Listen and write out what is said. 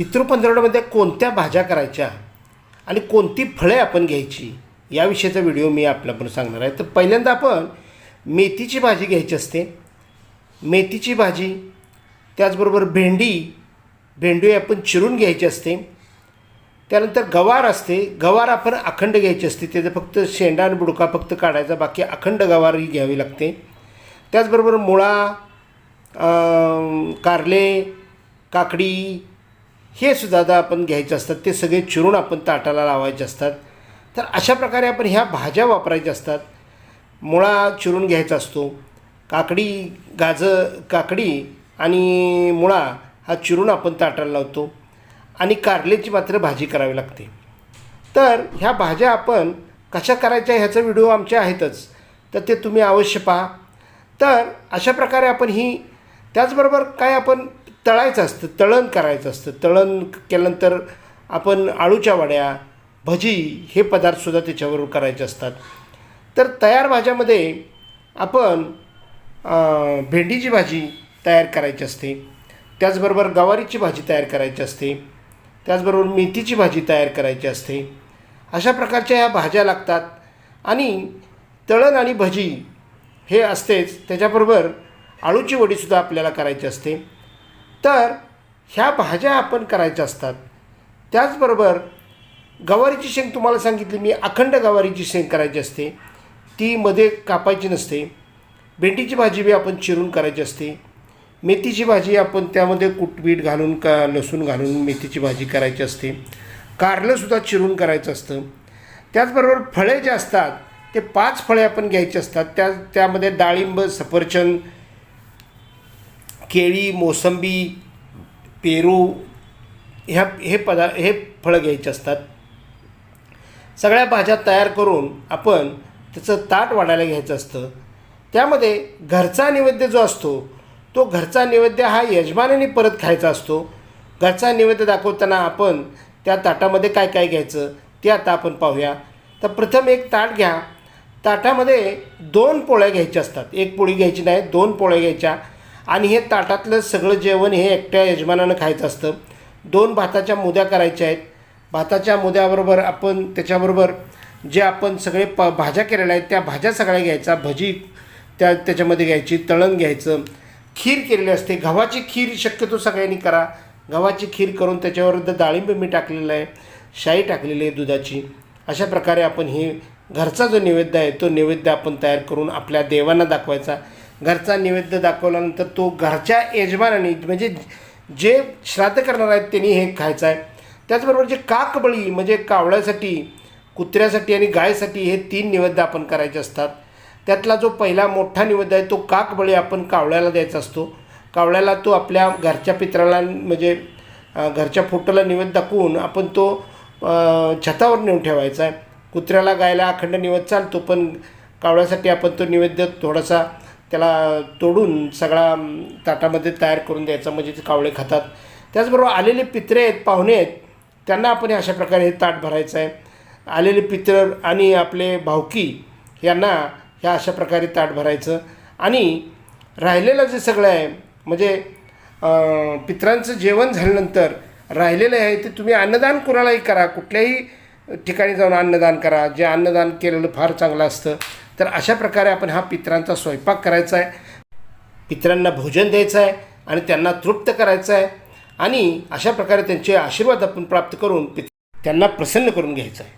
पितृपंधरवड्यामध्ये कोणत्या भाज्या करायच्या आणि कोणती फळे आपण घ्यायची याविषयीचा व्हिडिओ मी आपल्याबरोबर सांगणार आहे. तर पहिल्यांदा आपण मेथीची भाजी घ्यायची असते. मेथीची भाजी त्याचबरोबर भेंडी भेंडी आपण चिरून घ्यायची असते. त्यानंतर गवार असते. गवार आपण अखंड घ्यायची असते. त्याचं फक्त शेंडा आणि बुडका फक्त काढायचा बाकी अखंड गवार ही घ्यावी लागते. त्याचबरोबर मुळा कारले काकडी हे सुद्धा आपण घ्यायचे असतात ते सगळे चिरून आपण ताटाला लावायचे असतात. तर अशा प्रकारे आपण ह्या भाज्या वापरायच्या असतात. मुळा चिरून घ्यायचा असतो. काकडी गाजर काकडी आणि मुळा हा चिरून आपण ताटाला लावतो. आणि कारल्याची मात्र भाजी करावी लागते. तर ह्या भाज्या आपण कशा करायच्या ह्याचा व्हिडिओ आमच्या आहेतच. तर ते तुम्ही अवश्य पहा. तर अशा प्रकारे आपण ही त्याचबरोबर काय आपण तळायचं असतं तळण करायचं असतं. तळण केल्यानंतर आपण आळूच्या वड्या भजी हे पदार्थसुद्धा त्याच्याबरोबर करायचे असतात. तर तयार भाज्यामध्ये आपण भेंडीची भाजी तयार करायची असते. त्याचबरोबर गवारीची भाजी तयार करायची असते. त्याचबरोबर मेथीची भाजी तयार करायची असते. अशा प्रकारच्या ह्या भाज्या लागतात. आणि तळण आणि भजी हे असतेच. त्याच्याबरोबर आळूची वडीसुद्धा आपल्याला करायची असते. तर ह्या भाज्या आपण करायच्या असतात. त्याचबरोबर गवारीची शेंग तुम्हाला सांगितली मी अखंड गवारीची शेंग करायची असते. ती मध्ये कापायची नसते. भेंडीची भाजी बी आपण चिरून करायची असते. मेथीची भाजी आपण त्यामध्ये कुटबीट घालून का लसूण घालून मेथीची भाजी करायची असते. कारलंसुद्धा चिरून करायचं असतं. त्याचबरोबर फळे जे असतात ते पाच फळे आपण घ्यायची असतात. त्या त्यामध्ये डाळिंब सफरचंद केळी मोसंबी पेरू ह्या हे पदा हे फळं घ्यायचे असतात. सगळ्या भाज्या तयार करून आपण त्याचं ताट वाढायला घ्यायचं असतं. त्यामध्ये घरचा नैवेद्य जो असतो तो घरचा नैवेद्य हा यजमानाने परत खायचा असतो. घरचा नैवेद्य दाखवताना आपण त्या ताटामध्ये काय काय घ्यायचं ते आता आपण पाहूया. तर प्रथम एक ताट घ्या. ताटामध्ये दोन पोळ्या घ्यायच्या असतात. एक पोळी घ्यायची नाही दोन पोळ्या घ्यायच्या. आणि हे ताटातलं सगळं जेवण हे एकट्या यजमानानं खायचं असतं. दोन भाताच्या मुद्या करायच्या आहेत. भाताच्या मुद्याबरोबर आपण त्याच्याबरोबर जे आपण सगळे प भाज्या केलेल्या आहेत त्या भाज्या सगळ्या घ्यायचा. भजी त्या त्याच्यामध्ये घ्यायची तळण घ्यायचं. खीर केलेली असते. गव्हाची खीर शक्यतो सगळ्यांनी करा. गव्हाची खीर करून त्याच्यावर द- डाळिंब मी टाकलेलं आहे. शाई टाकलेली आहे दुधाची. अशा प्रकारे आपण हे घरचा जो नैवेद्य आहे तो नैवेद्य आपण तयार करून आपल्या देवांना दाखवायचा. घरचा नैवेद्य दाखवल्यानंतर तो घरच्या यजमानाने म्हणजे जे श्राद्ध करणार आहेत त्यांनी हे खायचं आहे. त्याचबरोबर जे काकबळी म्हणजे कावळ्यासाठी कुत्र्यासाठी आणि गायसाठी हे तीन नैवेद्य आपण करायचे असतात. त्यातला जो पहिला मोठा नैवेद्य आहे तो काकबळी आपण कावळ्याला द्यायचा असतो. कावळ्याला तो आपल्या घरच्या पित्राला म्हणजे घरच्या फोटोला नैवेद्य दाखवून आपण तो छतावर नेऊन ठेवायचा आहे. कुत्र्याला गायला अखंड नैवेद्य चालतो पण कावळ्यासाठी आपण तो नैवेद्य थोडासा त्याला तोडून सगळा ताटामध्ये तयार करून द्यायचा म्हणजे ते कावळे खातात. त्याचबरोबर आलेले पित्रे आहेत पाहुणे आहेत त्यांना आपण अशा प्रकारे हे ताट भरायचं आहे आलेले पित्र आणि आपले भावकी यांना ह्या अशा प्रकारे ताट भरायचं. आणि राहिलेलं जे सगळं आहे म्हणजे पित्रांचं जेवण झाल्यानंतर राहिलेलं आहे ते तुम्ही अन्नदान कुणालाही करा. कुठल्याही ठिकाणी जाऊन अन्नदान करा. जे अन्नदान केलेलं फार चांगलं असतं. तर अशा प्रकारे आपण हा पित्रांचा स्वयंपाक करायचा आहे. पितरांना भोजन द्यायचं आहे आणि त्यांना तृप्त करायचं आहे. आणि अशा प्रकारे त्यांचे आशीर्वाद आपण प्राप्त करून पित त्यांना प्रसन्न करून घ्यायचं आहे.